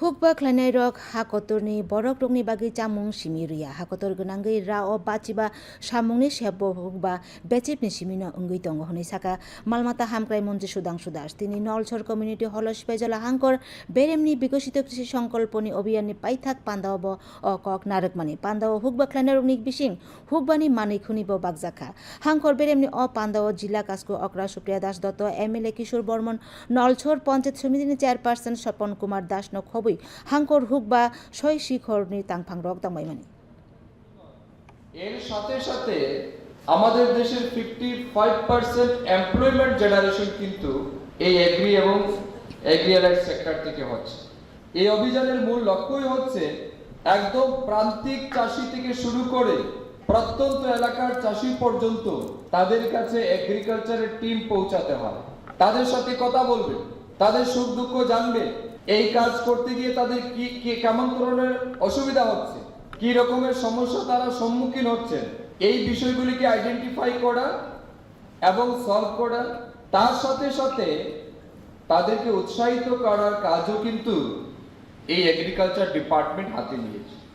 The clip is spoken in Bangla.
Hukba klanai rok hakotorni, borok rokni bagi, chamung simi ruya hakotor gonangui ra o bachiba samungni sebo hukba bechipni simino ongui tongo honai saka, malmata হামক্রাই মন্ত্রী সুধাংশু দাস তিনি নলছর কমিউনিটি হল স্পেজলা হাঙ্কর বেরেমনি বিকশিত কৃষি সংকল্পনি অভিযাননি পাইথাক পান্দাওব অ কক নারকমানি পান্দাও হুকবা উনিক বিসিং হুকবানি মানি খুনিব বাগজাখা হাঙ্কর বেরেমনি অ পান্দাও জিল্লা কাসকু অকরা সুপ্রিয়া দাস দত্ত এমএলএ কিশোর বর্মন নলছর পঞ্চায়েত সমিতিনি চেয়ারপারসন স্বপন কুমার দাস ন খবই হাঙ্কর হুকবা ছয় শিখরনি তাংফাং রক দামাইমানি এর সাথে সাথে আমাদের দেশের fifty five percent employment generation কিন্তু এই এগ্রি এবং এগ্রিয়ালাইজ সেক্টর থেকে হচ্ছে। এই অভিযানের মূল লক্ষ্যই হচ্ছে একদম প্রান্তিক চাষি থেকে শুরু করে প্রত্যন্ত এলাকার চাষি পর্যন্ত তাদের কাছে এগ্রিকালচারের টিম পৌঁছাতে হয়। তাদের সাথে কথা বলবে। তাদের সুখ দুঃখ জানবে। এই কাজ করতে গিয়ে তাদের কি কি, কেমন ধরনের অসুবিধা হচ্ছে? কি রকমের সমস্যা তারা সম্মুখীন হচ্ছেন? এই বিষয়গুলিকে আইডেন্টিফাই করা এবং সলভ করা। তার সাথে সাথে তাদেরকে উৎসাহিত করার কাজও কিন্তু এই এগ্রিকালচার ডিপার্টমেন্ট হাতে নিয়েছে।